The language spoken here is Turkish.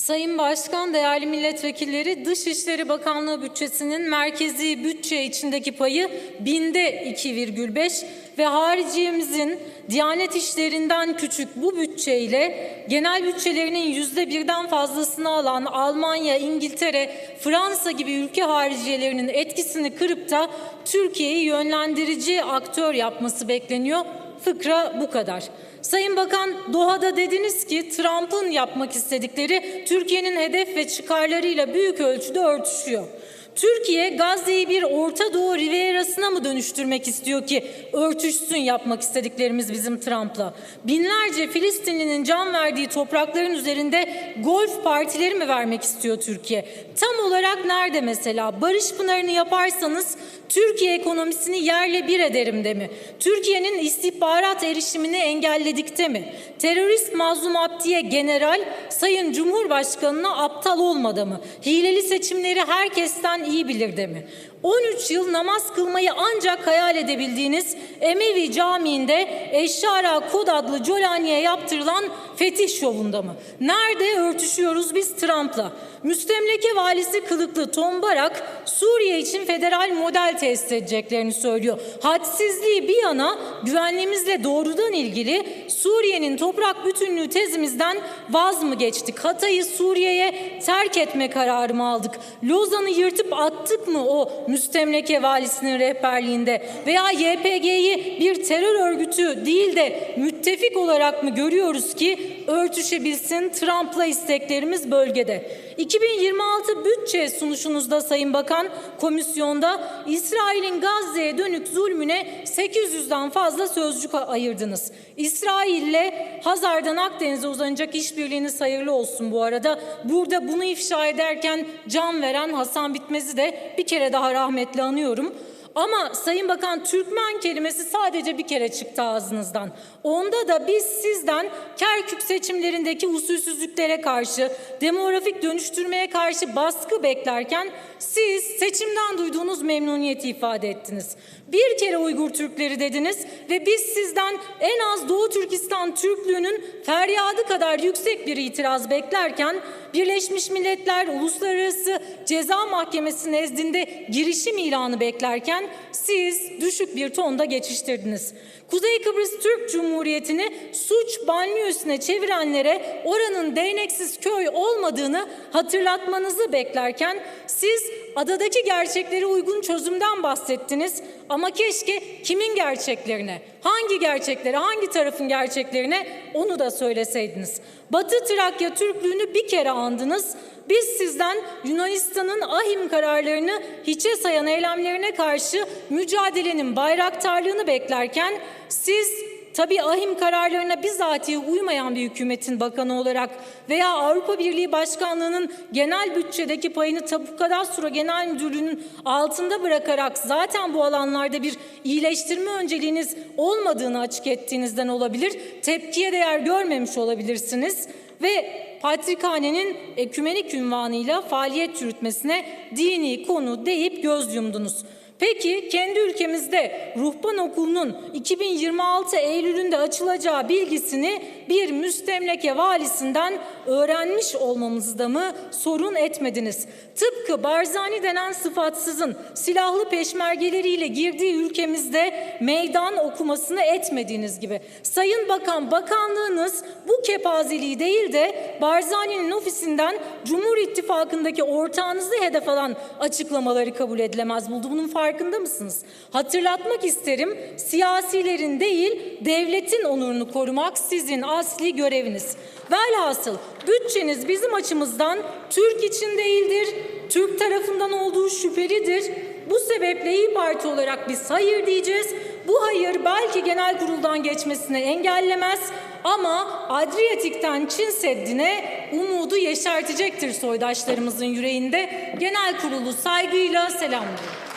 Sayın Başkan, değerli milletvekilleri, Dışişleri Bakanlığı bütçesinin merkezi bütçe içindeki payı binde 2,5 ve hariciyemizin Diyanet işlerinden küçük bu bütçeyle genel bütçelerinin yüzde birden fazlasını alan Almanya, İngiltere, Fransa gibi ülke hariciyelerinin etkisini kırıp da Türkiye'yi yönlendirici aktör yapması bekleniyor. Fıkra bu kadar. Sayın Bakan Doha'da dediniz ki Trump'ın yapmak istedikleri Türkiye'nin hedef ve çıkarlarıyla büyük ölçüde örtüşüyor. Türkiye Gazze'yi bir Orta Doğu Rivierası'na mı dönüştürmek istiyor ki örtüşsün yapmak istediklerimiz bizim Trump'la? Binlerce Filistinlinin can verdiği toprakların üzerinde golf partileri mi vermek istiyor Türkiye? Tam olarak nerede mesela? Barış Pınarı'nı yaparsanız Türkiye ekonomisini yerle bir ederim de mi? Türkiye'nin istihbarat erişimini engelledikte mi? Terörist Mazlum Abdi'ye general Sayın Cumhurbaşkanı'na aptal olmadı mı? Hileli seçimleri herkesten iyi bilir de mi? 13 yıl namaz kılmayı ancak hayal edebildiğiniz Emevi Camii'nde Eşşara Kod adlı Colani'ye yaptırılan fetih şovunda mı? Nerede örtüşüyoruz biz Trump'la? Müstemleke valisi kılıklı Tom Barak Suriye için federal model tesis edeceklerini söylüyor. Hadsizliği bir yana güvenliğimizle doğrudan ilgili Suriye'nin toprak bütünlüğü tezimizden vaz mı geçtik? Hatay'ı Suriye'ye terk etme kararı mı aldık? Lozan'ı yırtıp attık mı o müstemleke valisinin rehberliğinde? Veya YPG'yi bir terör örgütü değil de müttefik olarak mı görüyoruz ki örtüşebilsin Trump'la isteklerimiz bölgede? 2026 bütçe sunuşunuzda Sayın Bakan komisyonda İsrail'in Gazze'ye dönük zulmüne 800'den fazla sözcük ayırdınız. İsrail'le Hazar'dan Akdeniz'e uzanacak işbirliğiniz hayırlı olsun bu arada. Burada bunu ifşa ederken can veren Hasan Bitmez'i de bir kere daha rahmetle anıyorum. Ama Sayın Bakan Türkmen kelimesi sadece bir kere çıktı ağzınızdan. Onda da biz sizden Kerkük seçimlerindeki usulsüzlüklere karşı, demografik dönüştürmeye karşı baskı beklerken siz seçimden duyduğunuz memnuniyeti ifade ettiniz. Bir kere Uygur Türkleri dediniz ve biz sizden en az Doğu Türkistan Türklüğünün feryadı kadar yüksek bir itiraz beklerken Birleşmiş Milletler Uluslararası Ceza Mahkemesi nezdinde girişim ilanı beklerken siz düşük bir tonda geçiştirdiniz. Kuzey Kıbrıs Türk Cumhuriyeti'ni suç banliyösüne çevirenlere oranın değneksiz köy olmadığını hatırlatmanızı beklerken siz adadaki gerçeklere uygun çözümden bahsettiniz ama keşke kimin gerçeklerine, hangi gerçeklere, hangi tarafın gerçeklerine onu da söyleseydiniz. Batı Trakya Türklüğünü bir kere andınız. Biz sizden Yunanistan'ın ahim kararlarını hiçe sayan eylemlerine karşı mücadelenin bayraktarlığını beklerken siz tabii ahim kararlarına bizatihi uymayan bir hükümetin bakanı olarak veya Avrupa Birliği Başkanlığı'nın genel bütçedeki payını Tapu Kadastro Genel Müdürlüğü'nün altında bırakarak zaten bu alanlarda bir iyileştirme önceliğiniz olmadığını açık ettiğinizden olabilir. Tepkiye değer görmemiş olabilirsiniz ve Patrikhane'nin ekümenik ünvanıyla faaliyet yürütmesine dini konu deyip göz yumdunuz. Peki kendi ülkemizde ruhban okulunun 2026 Eylül'ünde açılacağı bilgisini bir müstemleke valisinden öğrenmiş olmamızda mı sorun etmediniz? Tıpkı Barzani denen sıfatsızın silahlı peşmergeleriyle girdiği ülkemizde meydan okumasını etmediğiniz gibi. Sayın Bakan, bakanlığınız bu kepazeliği değil de Barzani'nin ofisinden Cumhur İttifakı'ndaki ortağınızı hedef alan açıklamaları kabul edilemez buldu. Bunun farkında mısınız? Hatırlatmak isterim, siyasilerin değil, devletin onurunu korumak sizin asli göreviniz. Velhasıl bütçeniz bizim açımızdan Türk için değildir, Türk tarafından olduğu şüphelidir. Bu sebeple İyi Parti olarak biz hayır diyeceğiz. Bu hayır belki genel kuruldan geçmesini engellemez ama Adriyatik'ten Çin Seddi'ne umudu yeşertecektir soydaşlarımızın yüreğinde. Genel kurulu saygıyla selamlıyorum.